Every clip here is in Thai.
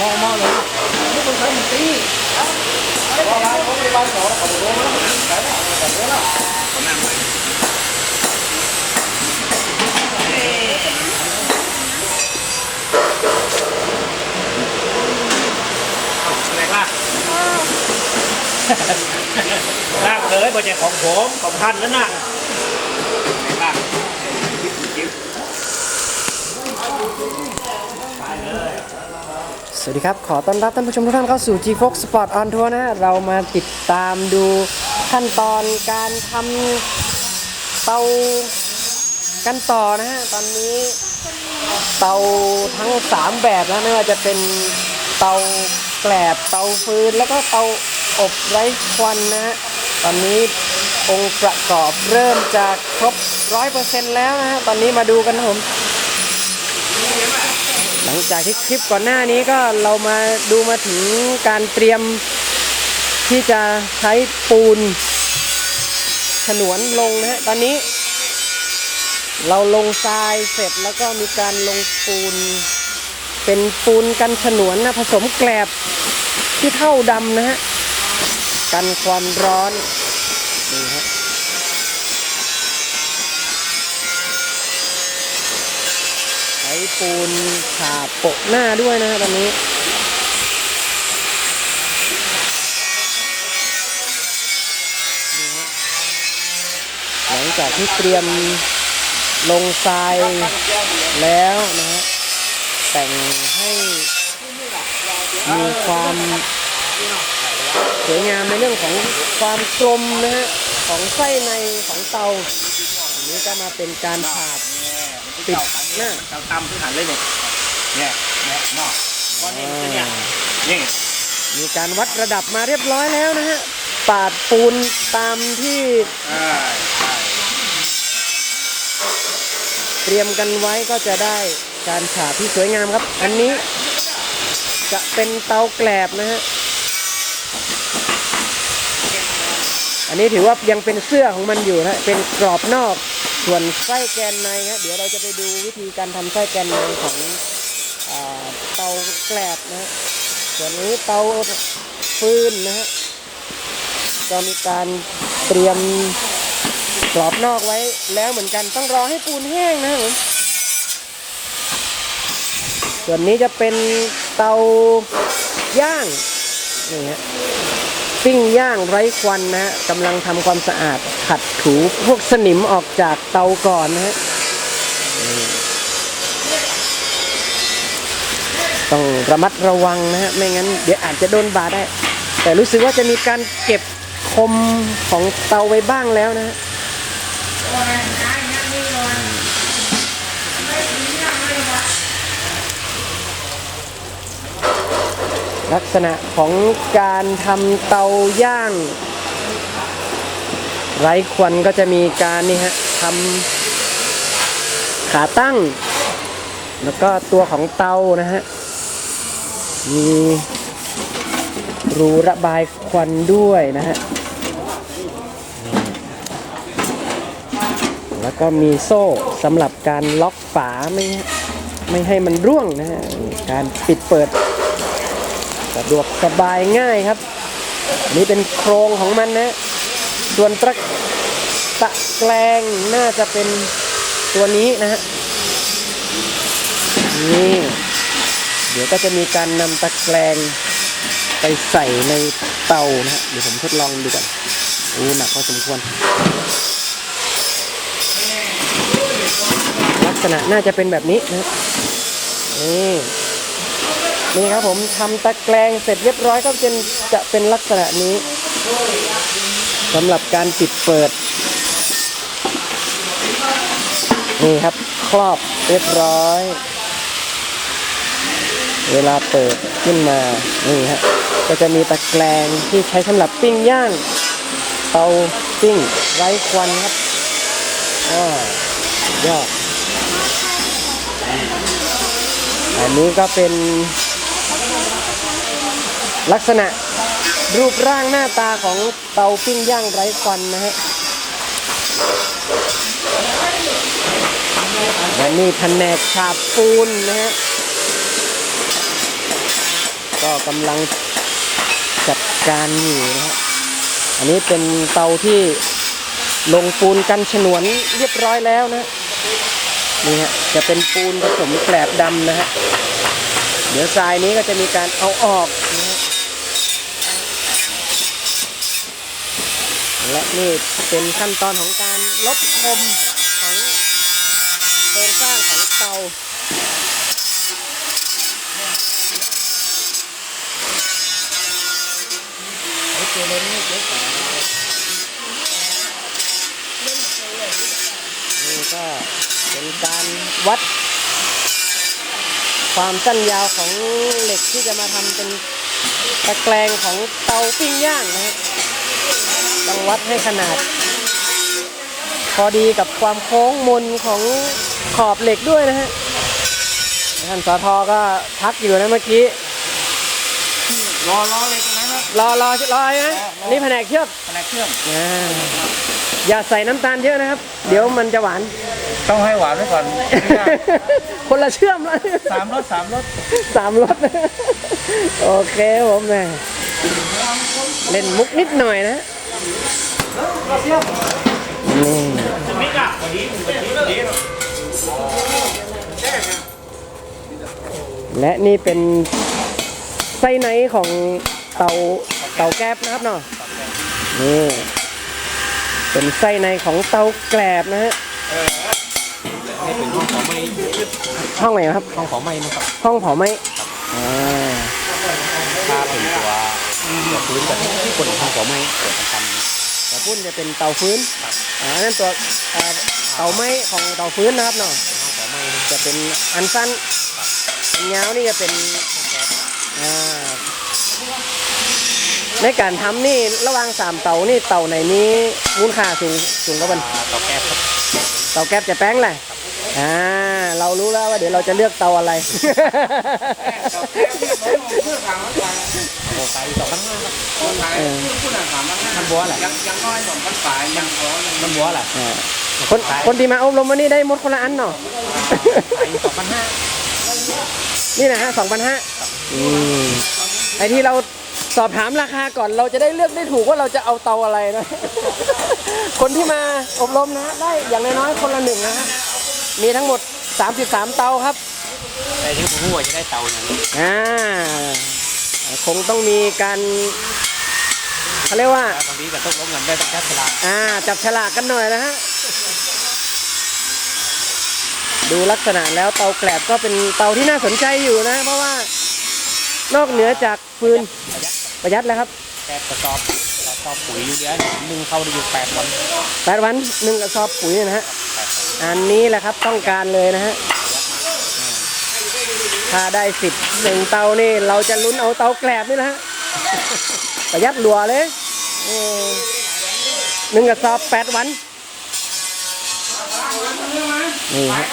มองมองเลยนี่คนใช้มันตีพอมาเขาไปบ้านสองเขาโดนแล้วใช้แล้วแบบนี้แล้วอะไรล่ะลากเลยบริจของผมของท่านนั่นน่ะไหนล่ะจิ๊บจิ๊บ ส วัสดีครับ ขอต้อนรับท่านผู้ชมทุกท่านเข้าสู่ G Fox Sport on Tour นะฮะเรามาติดตามดูขั้นตอนการทำเตากันต่อนะฮะ ตอนนี้เตาทั้ง 3 แบบแล้วไม่ว่าจะเป็นเตาแกลบเตาฟืน แล้วก็เตาอบไร้ควันนะฮะ ตอนนี้องค์ประกอบเริ่มจะครบ 100%แล้วนะฮะ ตอนนี้มาดูกันผม งจากที่คลิปก่อนหน้านี้ก็เรามาดูมาถึงการเตรียมที่จะใช้ปูนฉนวนลงนะฮะตอนนี้ เราลงทรายเสร็จแล้วก็มีการลงปูน เป็นปูนกันฉนวนนะผสมแกลบที่เท่าดำนะฮะกันความร้อนฮะ ใช้ ปูนฉาบโปะหน้าด้วยนะฮะตอนนี้หลังจากที่เตรียมลงทรายแล้วนะฮะแต่งให้มีความสวยงามในเรื่องของความกลมนะฮะของไส้ในของเตาอันนี้ก็มาเป็นการฉาบ ปิดหน้าเตาตำพื้นฐานเลยเนี่ยเนี่ยเนี่ยนอกก้อนนี้มันเนี่ยนี่มีการวัดระดับมาเรียบร้อยแล้วนะฮะปาดปูนตามที่อ่าใช่เตรียมกันไว้ก็จะได้การฉาบที่สวยงามครับ อันนี้จะเป็นเตาแกลบนะฮะ อันนี้ถือว่ายังเป็นเสื้อของมันอยู่นะ เป็นกรอบนอก ส่วนไส้แกนในฮะเดี๋ยวเราจะไปดูวิธีการทำไส้แกนในของเตาแกลบนะฮะส่วนนี้เตาฟืนนะฮะก็มีการเตรียมกรอบนอกไว้แล้วเหมือนกันต้องรอให้ปูนแห้งนะครับผมส่วนนี้จะเป็นเตาย่างนี่ฮะ ปิ้งย่างไร้ควันนะฮะกำลังทำความสะอาดขัดถูพวกสนิมออกจากเตาก่อนนะฮะต้องระมัดระวังนะฮะไม่งั้นเดี๋ยวอาจจะโดนบาดได้ แต่รู้สึกว่าจะมีการเก็บคมของเตาไว้บ้างแล้วนะฮะ ลักษณะของการทำเตาย่าง ไร้ควันก็จะมีการนี่ฮะทำขาตั้ง แล้วก็ตัวของเตานะฮะ มีรูระบายควันด้วยนะฮะ แล้วก็มีโซ่สำหรับการล็อกฝาไม่ไม่ให้มันร่วงนะฮะ การปิดเปิด สะดวกสบายง่ายครับ นี่เป็นโครงของมันนะ ส่วนตะตะแกรงน่าจะเป็นตัวนี้นะฮะนี่เดี๋ยวก็จะมีการนำตะแกรงไปใส่ในเตานะฮะเดี๋ยวผมทดลองดูก่อนโอ้หนักพอสมควร ลักษณะน่าจะเป็นแบบนี้นะนี่ นี่ครับผมทำตะแกรงเสร็จเรียบร้อยก็เป็นจะเป็นลักษณะนี้สำหรับการปิดเปิด นี่ครับครอบเรียบร้อย เวลาเปิดขึ้นมานี่ฮะก็จะมีตะแกรงที่ใช้สำหรับปิ้งย่างเตาปิ้งไร้ควันครับอ่ายอดอันนี้ก็เป็น ลักษณะรูปร่างหน้าตาของเตาปิ้งย่างไร้ควันนะฮะและนี่แผนกฉาบปูนนะฮะ ก็กำลังจัดการอยู่นะฮะ อันนี้เป็นเตาที่ลงปูนกันฉนวนเรียบร้อยแล้วนะ นี่ฮะ จะเป็นปูนผสมแกลบดำนะฮะ เดี๋ยวทรายนี้ก็จะมีการเอาออกนะฮะ และนี่เป็นขั้นตอนของการลบคมของโครงสร้างของเตาเนี่ก็เป็นการวัด ความสั้นยาวของเหล็กที่จะมาทำเป็นตะแกรงของเตาปิ้งย่างนะฮะ ต้องวัดให้ขนาด พอดีกับความโค้งมนของขอบเหล็กด้วยนะฮะท่านสอทอก็พักอยู่นะเมื่อกี้ รอรอเลยตรงนั้นนะรอรอรอนะอันนี่แผนกเชือกแผนกเครื่องอ่าอย่าใส่น้ำตาลเยอะนะครับ เดี๋ยวมันจะหวาน ต้องให้หวานไว้ก่อน คนละเชื่อมแล้วสามรสสามรสสามรสโอเคผมแม่เล่นมุกนิดหน่อยนะ นี่ไม่กลับวันนี้วันนี้วันนี้และนี่เป็นไส้ในของเตาเตาแก๊บนะครับเนาะนี่เป็นไส้ในของเตาแกลบนะฮะนี่เป็นห้องของไม่ห้องไหนครับ ห้องของไม่นะครับ ห้องเผาไหมอ่าถ้าเป็นตัว ตัวพื้นกับที่คนห้องของไม่เกิดทำแต่พุ่นจะเป็นเตาฟื้นอ่านั่นตัวอ่าเตาไหม้ของเตาฟื้นนะครับเนาะห้องของไม่จะเป็นอันสั้นอันยาวนี่จะเป็นอ่าในการทำนี่ระหว่างสามเตานี่เตาไหนนี้มูลค่าสูงสูงกว่าบันต่อแก๊สครับเตาแก๊สจะแป้งแหละอ่าเรารู้แล้วว่าเดี๋ยวเราจะเลือกเตาอะไร โอ้ไปสองพันห้าครับเออมันบัวแหละยังยังน้อยหน่อยมันป่ายยังร้อนมันบัวแหละอ่าคนคนที่มาอบรมวันนี้ได้หมดคนละอันเนาะไปสองพันห้านี่นะฮะสองพันห้าไอที่เราสอบถามราคาก่อนเราจะได้เลือกได้ถูกว่าเราจะเอาเตาอะไรนะ คนที่มาอบรมนะฮะได้อย่างน้อยๆคนละหนึ่งนะฮะมีทั้งหมด 33 เตาครับ แต่ที่ผมหัวจะได้เตาอย่างนี้อ่า คงต้องมีการเขาเรียกว่าตอนนี้กับต้องล้มกันได้ต้องแก๊สฉลาดอ่าจับฉลากกันหน่อยนะฮะดูลักษณะแล้วเตาแกลบก็เป็นเตาที่น่าสนใจอยู่นะ เพราะว่านอกเหนือจากฟืนประหยัดแล้วครับแก๊สกระสอบกระสอบปุ๋ยอยู่เดียวหนึ่งเข้าได้อยู่แปดวันแปดวันหนึ่งกระสอบปุ๋ยนะฮะอันนี้แหละครับต้องการเลยนะฮะ ถ้าได้สิบหนึ่งเตานี่ เราจะลุ้นเอาเตาแกลบนี่แหละฮะประหยัดหลัวเลยหนึ่งกระสอบแปดวันนี่ฮะ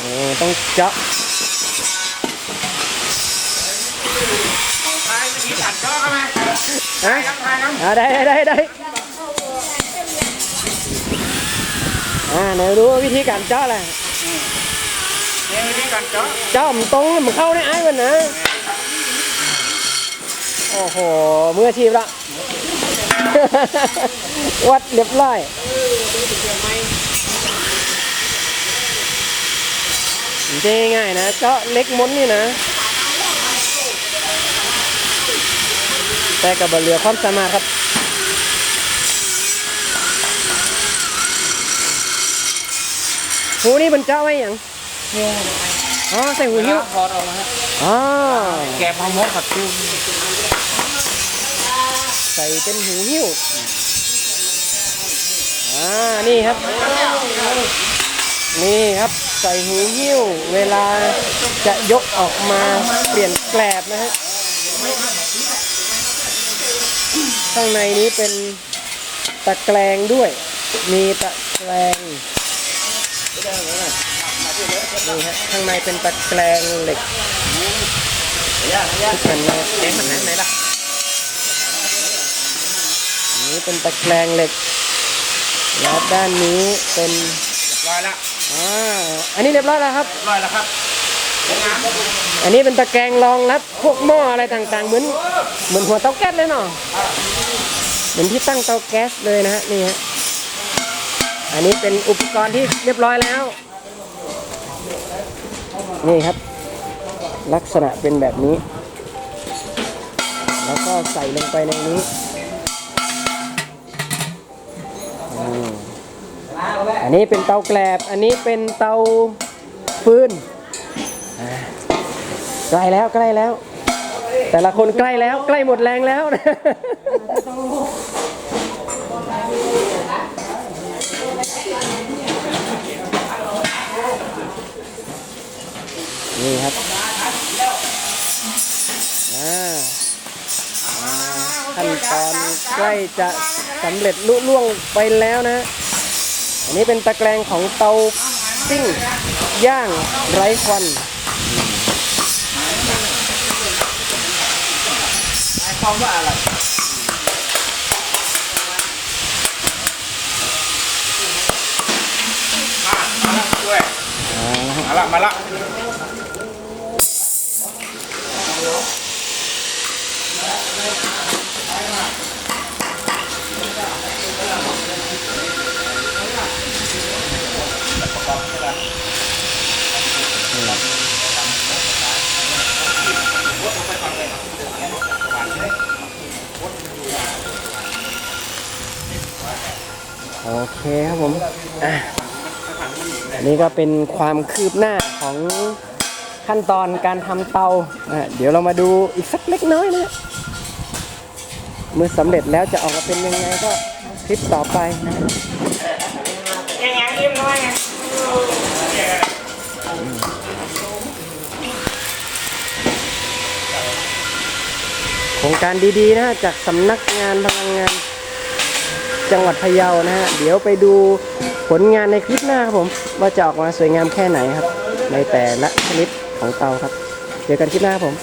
โอ้ ต้องเจาะทายวิธีตัดก็ไหมฮะทายน้อ่าได้ได้ได้ได้อ่าไหนรู้วิธีการเจาะแหละำเนี่ยวิธีการเจาะเจาะมันตรงมันเข้าในไอ้มันนะโอ้โหมืออาชีพละวัดเรียบร้อย มันจะง่ายๆนะเจาะเล็กม้นนี่นะ แต่กับบเหลือความสามารถครับหูนี่เป็นเจ้าไว้อย่างอ๋อใส่หูหิ้วพอดออกมาฮะอ๋อแกพอมดผัดคิวใส่เป็นหูหิ้วอ่านี่ครับ นี่ครับใส่หูหิ้ว เวลาจะยกออกมาเปลี่ยนแกลบนะฮะข้างในนี้เป็นตะแกรงด้วย มีตะแกรงนี่ฮะข้างในเป็นตะแกรงเหล็กทุกแผ่นเลยเจ๊งมันไหนไหนล่ะนี้เป็นตะแกรงเหล็ก แล้วด้านนี้เป็น รียบร้อยละอ่าอันนี้เรียบร้อยแล้วครับเรียบร้อยแล้วครับอันนี้เป็นตะแกรงรองรับพวกหม้ออะไรต่างๆ เหมือนเหมือนหัวเตาแก๊สเลยเนาะเหมือนที่ตั้งเตาแก๊สเลยนะฮะนี่ฮะอันนี้เป็นอุปกรณ์ที่เรียบร้อยแล้ว นี่ครับ ลักษณะเป็นแบบนี้ แล้วก็ใส่ลงไปในนี้ อันนี้เป็นเตาแกลบ อันนี้เป็นเตาฟืนใกล้แล้วใกล้แล้ว แต่ละคนใกล้แล้วใกล้หมดแรงแล้ว นี่ครับขั้นตอนใกล้จะสำเร็จลุล่วงไปแล้วนะ อันนี้เป็นตะแกรงของเตาปิ้งย่างไร้ควันหมายความว่าอะไรมามาละด้วยมาละมาละ เคครับผมอะนี่ก็เป็นความคืบหน้าของขั้นตอนการทำเตาอะเดี๋ยวเรามาดูอีกสักเล็กน้อยนะเมื่อสำเร็จแล้วจะออกมาเป็นยังไงก็คลิปต่อไปนะยังยังยิ้มน้อยไงโครงการดีๆนะฮะจากสำนักงานพลังงาน จังหวัดพะเยานะฮะ เดี๋ยวไปดูผลงานในคลิปหน้าครับผม ว่าจะออกมาสวยงามแค่ไหนครับ ในแต่ละชนิดของเตาครับ เจอกันคลิปหน้าครับผม